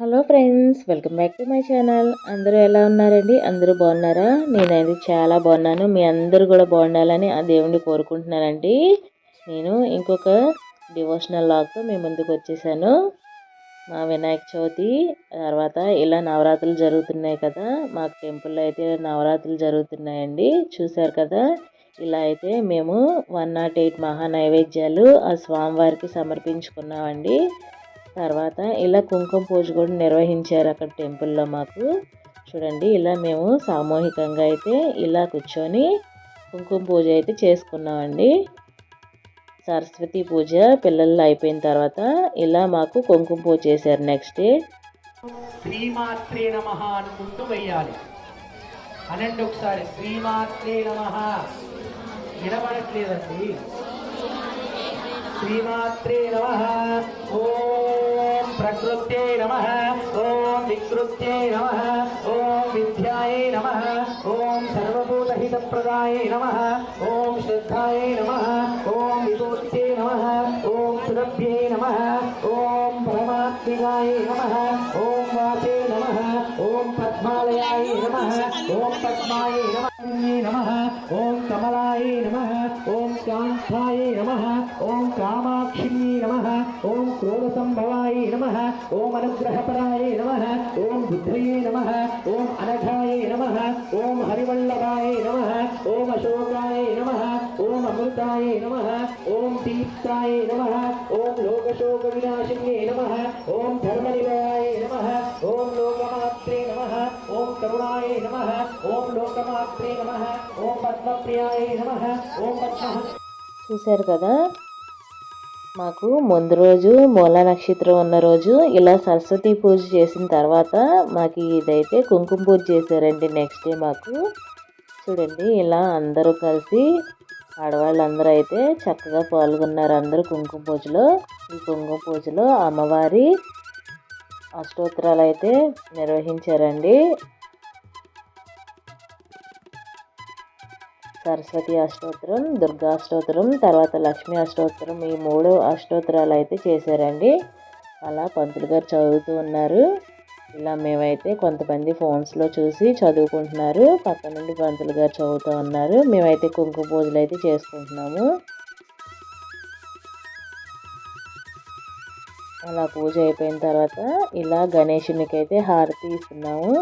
Hello friends welcome back to my channel. అందరూ ఎలా ఉన్నారండి? అందరూ బాగున్నారా? నేనైతే చాలా బాగున్నాను. మీ అందరూ కూడా బాగుండాలని ఆ దేవుణ్ణి కోరుకుంటున్నానండి. నేను ఇంకొక డివోషనల్ లాగ్తో మీ ముందుకు వచ్చేసాను. మా వినాయక చవితి తర్వాత ఇలా నవరాత్రులు జరుగుతున్నాయి కదా. మాకు టెంపుల్లో అయితే నవరాత్రులు జరుగుతున్నాయండి. చూశారు కదా? ఇలా అయితే మేము వన్ నాట్ ఎయిట్ మహా నైవేద్యాలు ఆ స్వామివారికి సమర్పించుకున్నామండి. తర్వాత ఇలా కుంకుమ పూజ కూడా నిర్వహించారు అక్కడ టెంపుల్లో మాకు. చూడండి ఇలా మేము సామూహికంగా అయితే ఇలా కూర్చొని కుంకుమ పూజ అయితే చేసుకున్నామండి. సరస్వతి పూజ పిల్లలు అయిపోయిన తర్వాత ఇలా మాకు కుంకుమ పూజ చేశారు నెక్స్ట్ డే శ్రీమాత్రే నమ అనుకుంటూ వెయ్యాలి. అనండి ఒకసారి శ్రీమాత్రే నమ. వినబడట్లేదండి. శ్రీమాత్రే నమ. ఓం ప్రకృత్యై నమ ఓం వికృత్యై నమ ఓం విద్యాయై నమ ఓం సర్వభూతహితప్రదాయై నమ ఓం శ్రద్ధాయై నమ ఓం విభూత్యై నమ ఓం సురభ్యై నమ ఓం పరమాత్మికాయ నమ ఓం వాచే నమ ఓం పద్మాలయాయ నమ ఓం పద్మాయ నమ నమ ఓం కమలాయ నమ ఓం కాంతాయ నమ ఓం కామాక్షిణ్యై నమ ఓం క్రోధసంభవాయ నమ ఓం అనుగ్రహపరాయ నమ ఓం బుద్ధయే నమ ఓం అనఘాయ నమ ఓం హరివల్లభాయ నమ ఓం అశోకాయ నమ ఓం అమృతాయ నమ ఓం దీప్తాయ నమ ఓం లోకశోక వినాశిన్యే నమ ఓం ధర్మనిలయాయ నమ ఓం లోకమాత్రే నమ ఓం కరుణాయ నమ ఓం లోకమాత్రే నమ ఓం పద్మప్రియాయ నమ ఓం పద్మ చూశారు కదా? మాకు ముందు రోజు మూల నక్షత్రం ఉన్న రోజు ఇలా సరస్వతి పూజ చేసిన తర్వాత మాకు ఇదైతే కుంకుమ పూజ చేశారండి నెక్స్ట్ డే మాకు. చూడండి ఇలా అందరూ కలిసి ఆడవాళ్ళందరూ అయితే చక్కగా పాల్గొన్నారు అందరూ కుంకుమ పూజలో. ఈ కుంకుమ పూజలో అమ్మవారి అష్టోత్తరాలు అయితే నిర్వహించారండి. సరస్వతి అష్టోత్తరం దుర్గా అష్టోత్తరం తర్వాత లక్ష్మీ అష్టోత్తరం ఈ మూడు అష్టోత్తరాలు అయితే చేశారండి. అలా పంతులు గారు చదువుతూ ఉన్నారు. ఇలా మేమైతే కొంతమంది ఫోన్స్లో చూసి చదువుకుంటున్నారు. పక్క నుండి పంతులు గారు చదువుతూ ఉన్నారు. మేమైతే కుంకుమ పూజలు అయితే చేసుకుంటున్నాము. అలా పూజ అయిపోయిన తర్వాత ఇలా గణేషునికి అయితే హారతి ఇస్తున్నాము.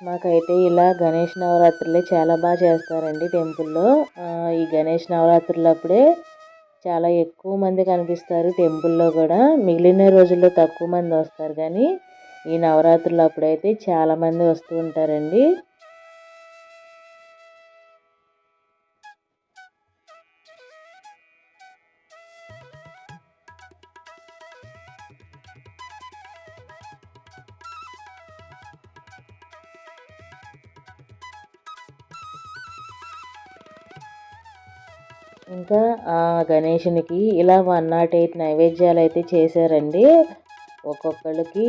మాకైతే ఇలా గణేష్ నవరాత్రులే చాలా బాగా చేస్తారండి టెంపుల్లో. ఈ గణేష్ నవరాత్రులు అప్పుడే చాలా ఎక్కువ మంది కనిపిస్తారు టెంపుల్లో కూడా. మిగిలిన రోజుల్లో తక్కువ మంది వస్తారు కానీ ఈ నవరాత్రులు అప్పుడైతే చాలామంది వస్తూ ఉంటారండి. ఇంకా ఆ గణేషునికి ఇలా వన్ నాట్ ఎయిట్ నైవేద్యాలు అయితే చేశారండి. ఒక్కొక్కరికి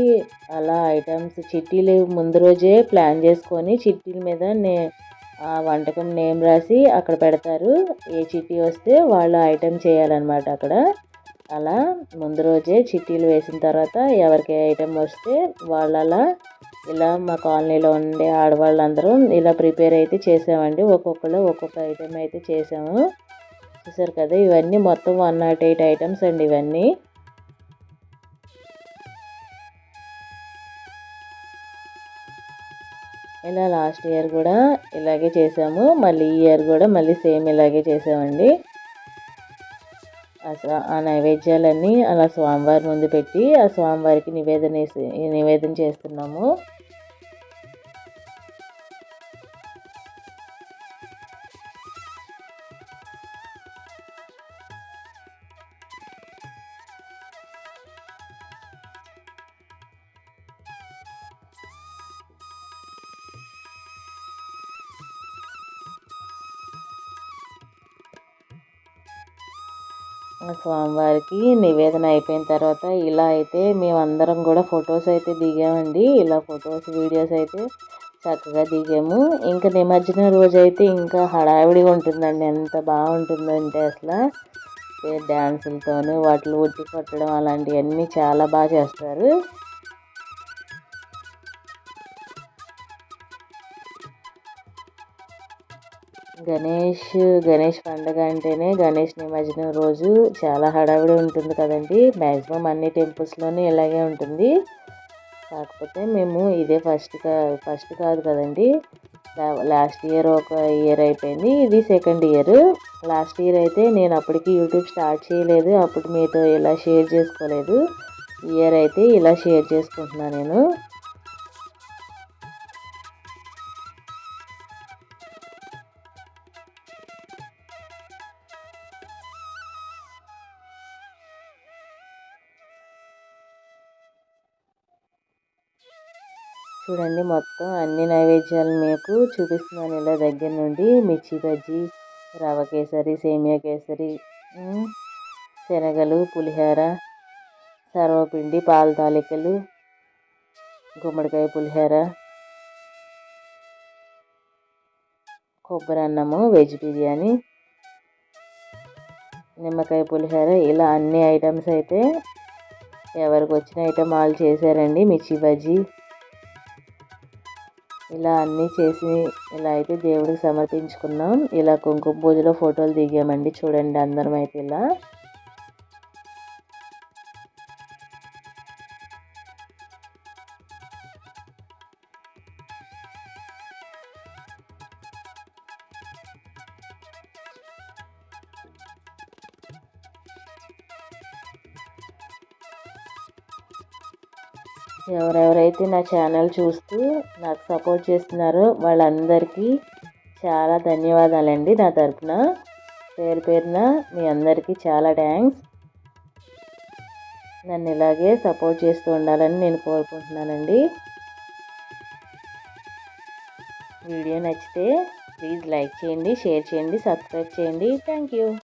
అలా ఐటమ్స్ చిట్టీలు ముందు రోజే ప్లాన్ చేసుకొని చిట్టీల మీద నే ఆ వంటకం నేమ్ రాసి అక్కడ పెడతారు. ఏ చిట్టి వస్తే వాళ్ళు ఐటెం చేయాలన్నమాట అక్కడ. అలా ముందు రోజే చిట్టీలు వేసిన తర్వాత ఎవరికి ఐటెం వస్తే వాళ్ళు అలా ఇలా మా కాలనీలో ఉండే ఆడవాళ్ళందరూ ఇలా ప్రిపేర్ అయితే చేసామండి. ఒక్కొక్కరు ఒక్కొక్క ఐటెం అయితే చేసాము. చూసారు కదా ఇవన్నీ మొత్తం వన్ నాట్ ఎయిట్ ఐటమ్స్ అండి ఇవన్నీ. ఇలా లాస్ట్ ఇయర్ కూడా ఇలాగే చేసాము. మళ్ళీ ఈ ఇయర్ కూడా మళ్ళీ సేమ్ ఇలాగే చేసామండి. అసలు ఆ నైవేద్యాలన్నీ అలా స్వామివారి ముందు పెట్టి ఆ స్వామివారికి నివేదన నివేదన చేస్తున్నాము. స్వామివారికి నివేదన అయిపోయిన తర్వాత ఇలా అయితే మేమందరం కూడా ఫొటోస్ అయితే దిగామండి. ఇలా ఫొటోస్ వీడియోస్ అయితే చక్కగా దిగాము. ఇంకా నిమజ్జనం రోజు అయితే ఇంకా హడావిడిగా ఉంటుందండి. ఎంత బాగుంటుందంటే అసలు. డ్యాన్సులతోనూ వాటిలో ఉట్టి కొట్టడం అలాంటివన్నీ చాలా బాగా చేస్తారు. గణేష్ గణేష్ పండగ అంటేనే గణేష్ నిమజ్జనం రోజు చాలా హడావిడి ఉంటుంది కదండి. మ్యాక్సిమం అన్ని టెంపుల్స్లోనే ఇలాగే ఉంటుంది. కాకపోతే మేము ఇదే ఫస్ట్ ఫస్ట్ కాదు కదండి. లాస్ట్ ఇయర్ ఒక ఇయర్ అయిపోయింది. ఇది సెకండ్ ఇయర్ లాస్ట్ ఇయర్ అయితే నేను అప్పటికి యూట్యూబ్ స్టార్ట్ చేయలేదు. అప్పుడు మీతో ఇలా షేర్ చేసుకోలేదు. ఇయర్ అయితే ఇలా షేర్ చేసుకుంటున్నాను నేను. చూడండి మొత్తం అన్ని నైవేద్యాలు మీకు చూపిస్తున్నాను. ఇలా దగ్గర నుండి మిర్చి బజ్జీ రవ కేసరి సేమియా కేసరి శనగలు పులిహోర సర్వపిండి పాల తాలికలు గుమ్మడికాయ పులిహోర కొబ్బరి అన్నము వెజ్ బిర్యానీ నిమ్మకాయ పులిహోర. ఇలా అన్ని ఐటమ్స్ అయితే ఎవరికి వచ్చిన ఐటమ్ వాళ్ళు చేశారండి. మిర్చి బజ్జీ ఇలా అన్నీ చేసి ఇలా అయితే దేవుడికి సమర్పించుకున్నాం. ఇలా కుంకుమ పూజలో ఫోటోలు దిగామండి. చూడండి అందరం అయితే ఇలా. ఎవరెవరైతే నా ఛానల్ చూస్తూ నాకు సపోర్ట్ చేస్తున్నారో వాళ్ళందరికీ చాలా ధన్యవాదాలండి నా తరఫున పేరు పేరున మీ అందరికీ చాలా థ్యాంక్స్. నన్ను ఇలాగే సపోర్ట్ చేస్తూ ఉండాలని నేను కోరుకుంటున్నానండి. వీడియో నచ్చితే ప్లీజ్ లైక్ చేయండి షేర్ చేయండి సబ్స్క్రైబ్ చేయండి. Thank you.